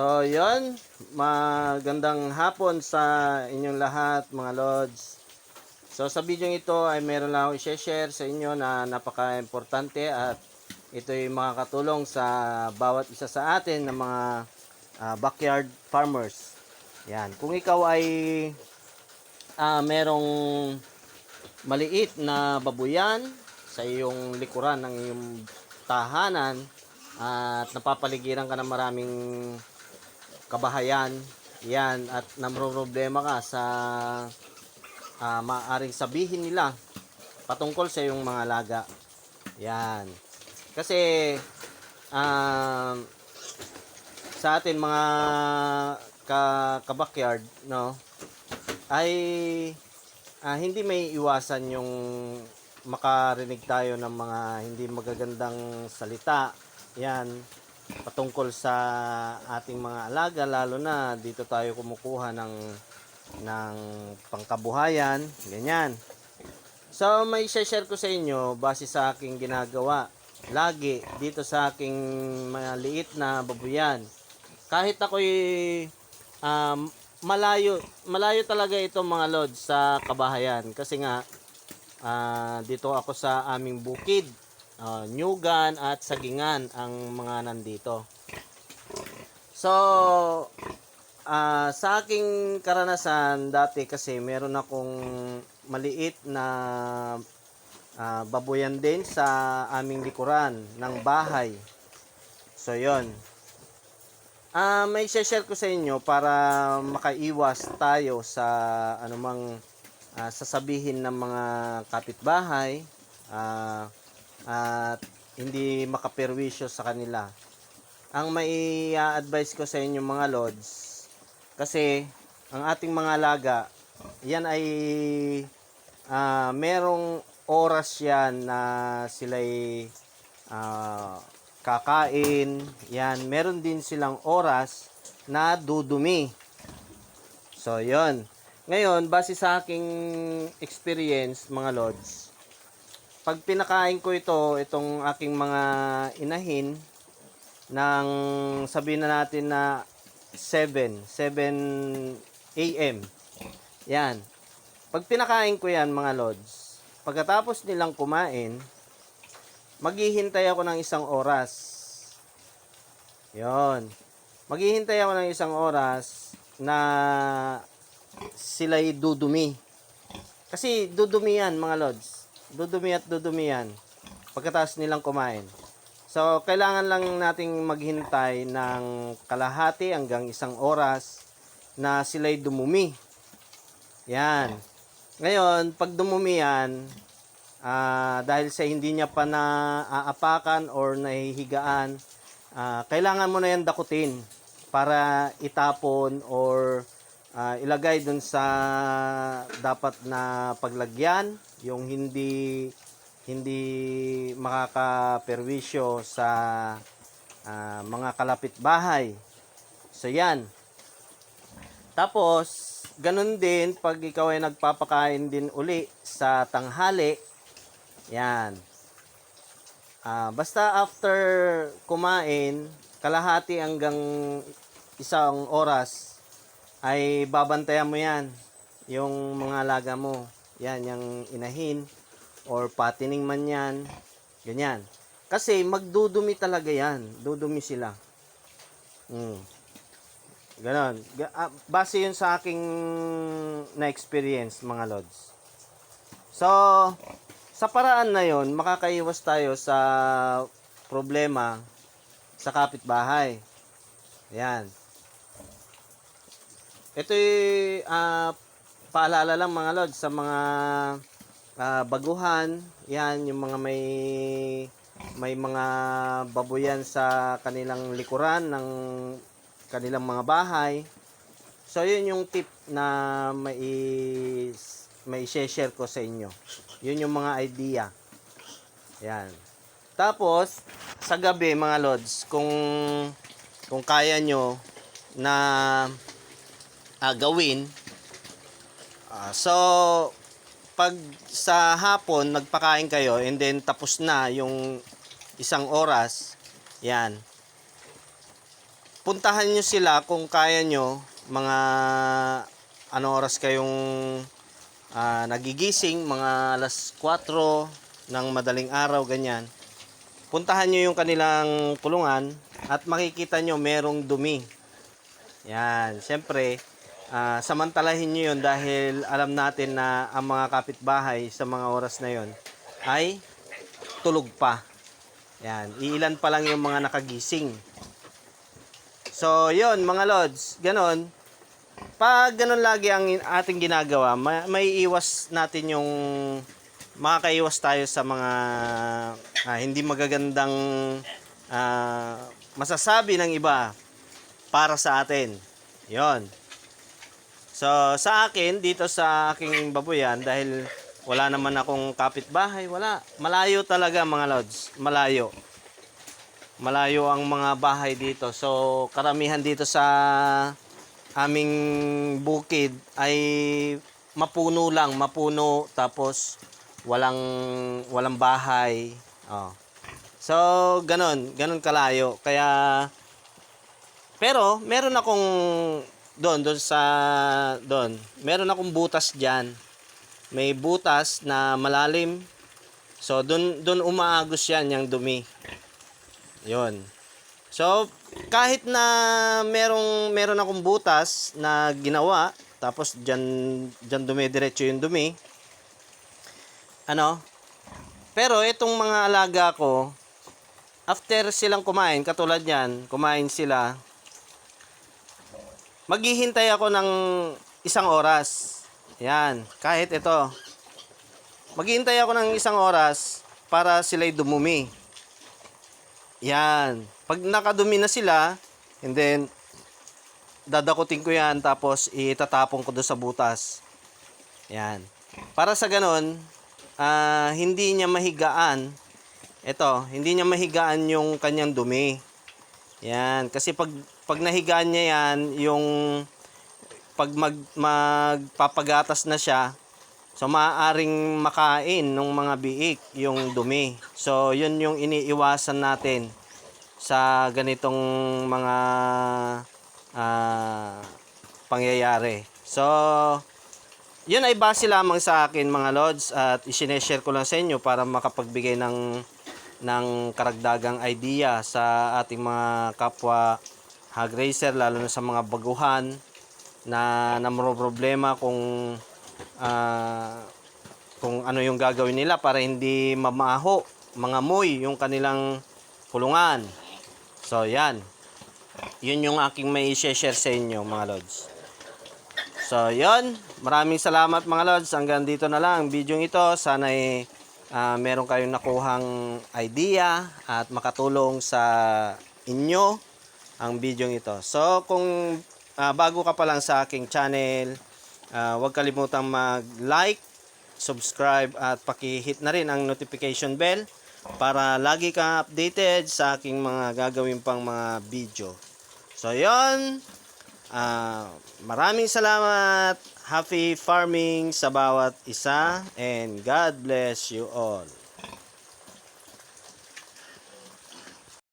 So, yon magandang hapon sa inyong lahat mga lords. So, sa video ito ay meron lang ako i-share sa inyo na napaka-importante at ito ay makakatulong sa bawat isa sa atin ng mga ah, backyard farmers. Yan. Kung ikaw ay ah, merong maliit na babuyan sa iyong likuran ng iyong tahanan at napapaligiran ka ng maraming kabahayan. Yan at namroblema ka sa ah, maaring sabihin nila patungkol sa iyong mga laga. Yan. Kasi um, sa atin mga ka, ka-backyard no ay ah, hindi may iwasan yung makarinig tayo ng mga hindi magagandang salita. Yan patungkol sa ating mga alaga lalo na dito tayo kumukuha ng ng pangkabuhayan ganyan. So may share ko sa inyo base sa aking ginagawa lagi dito sa aking mga liit na babuyan. Kahit ako'y um, malayo malayo talaga ito mga lod sa kabahayan. Kasi nga ah, dito ako sa aming bukid uh, Nyugan at Sagingan ang mga nandito. So ah, sa aking karanasan dati kasi meron akong maliit na ah, babuyan din sa aming likuran ng bahay. So yon Ah, may share ko sa inyo para makaiwas tayo sa anumang ah, sasabihin ng mga kapitbahay. Ah, at hindi makaperwisyo sa kanila. Ang may advice ko sa inyo mga lords kasi ang ating mga alaga yan ay ah, merong oras yan na sila'y ah, kakain, yan, meron din silang oras na dudumi. So, yon. Ngayon, base sa aking experience, mga lords, pag pinakain ko ito, itong aking mga inahin, ng sabihin na natin na 7, 7 a.m. Yan. Pag pinakain ko yan, mga lords, pagkatapos nilang kumain, maghihintay ako ng isang oras. Yon. Maghihintay ako ng isang oras na sila'y dudumi. Kasi dudumi yan, mga lods. Dudumi at dudumi yan. Pagkatapos nilang kumain. So, kailangan lang nating maghintay ng kalahati hanggang isang oras na sila'y dumumi. Yan. Ngayon, pag dumumi yan, Ah, dahil sa hindi niya pa na aapakan or nahihigaan, ah, kailangan mo na yan dakutin para itapon or ah, ilagay dun sa dapat na paglagyan, yung hindi hindi makakaperwisyo sa ah, mga kalapit bahay. So yan. Tapos, ganun din pag ikaw ay nagpapakain din uli sa tanghali, yan. Ah, basta after kumain, kalahati hanggang isang oras ay babantayan mo yan. Yung mga alaga mo. Yan, yung inahin or patining man yan. Ganyan. Kasi magdudumi talaga yan. Dudumi sila. Mm. Ganon. Ga- ah, base yun sa aking na-experience, mga lods. So, sa paraan na yon, makakaiwas tayo sa problema sa kapitbahay. Yan. Ito'y ah, paalala lang mga lods sa mga ah, baguhan. Yan, yung mga may may mga babuyan sa kanilang likuran ng kanilang mga bahay. So, yun yung tip na may may share ko sa inyo. Yun yung mga idea. Yan. Tapos, sa gabi mga lods, kung kung kaya nyo na ah, gawin, ah, so, pag sa hapon, nagpakain kayo, and then tapos na yung isang oras, yan, puntahan nyo sila kung kaya nyo, mga ano oras kayong ah, nagigising, mga alas 4 ng madaling araw, ganyan. Puntahan nyo yung kanilang kulungan at makikita nyo merong dumi. Yan, siyempre, ah, samantalahin nyo yun dahil alam natin na ang mga kapitbahay sa mga oras na yon ay tulog pa. Yan, iilan pa lang yung mga nakagising. So, yon mga lods, ganon. Pag ganon lagi ang in- ating ginagawa, ma- may iwas natin yung makakaiwas tayo sa mga ah, hindi magagandang ah, masasabi ng iba para sa atin. Yon. So, sa akin, dito sa aking babuyan, dahil wala naman akong kapitbahay, wala. Malayo talaga mga lods. Malayo. Malayo ang mga bahay dito. So, karamihan dito sa aming bukid ay mapuno lang, mapuno tapos walang walang bahay. Oh. So, ganon, ganon kalayo. Kaya pero meron akong doon doon sa doon. Meron akong butas diyan. May butas na malalim. So doon doon umaagos 'yan yung dumi. 'Yon. So kahit na merong meron akong butas na ginawa tapos diyan diyan dumidiretso yung dumi. Ano? Pero itong mga alaga ko after silang kumain katulad yan, kumain sila maghihintay ako ng isang oras. Yan, kahit ito. Maghihintay ako ng isang oras para sila'y dumumi. Yan. Pag nakadumi na sila, and then, dadakutin ko yan, tapos itatapon ko doon sa butas. Yan. Para sa ganon, ah, hindi niya mahigaan, ito, hindi niya mahigaan yung kanyang dumi. Yan, kasi pag pag nahigaan niya yan, yung pag mag, magpapagatas na siya, so maaaring makain ng mga biik yung dumi. So, yun yung iniiwasan natin sa ganitong mga ah, pangyayari. So, yun ay base lamang sa akin mga lods at isineshare ko lang sa inyo para makapagbigay ng ng karagdagang idea sa ating mga kapwa hog racer lalo na sa mga baguhan na namro problema kung ah, kung ano yung gagawin nila para hindi mamaho, mga moy yung kanilang kulungan. So yan. Yun yung aking may share sa inyo mga lods. So, yon. Maraming salamat mga lods. Hanggang dito na lang ang video ito. Sana ay ah, meron kayong nakuhang idea at makatulong sa inyo ang video ito. So, kung ah, bago ka pa lang sa aking channel, ah, huwag kalimutang mag-like, subscribe at paki-hit na rin ang notification bell para lagi kang updated sa aking mga gagawin pang mga video. So, yon. Ah, maraming salamat. Happy farming sa bawat isa and God bless you all.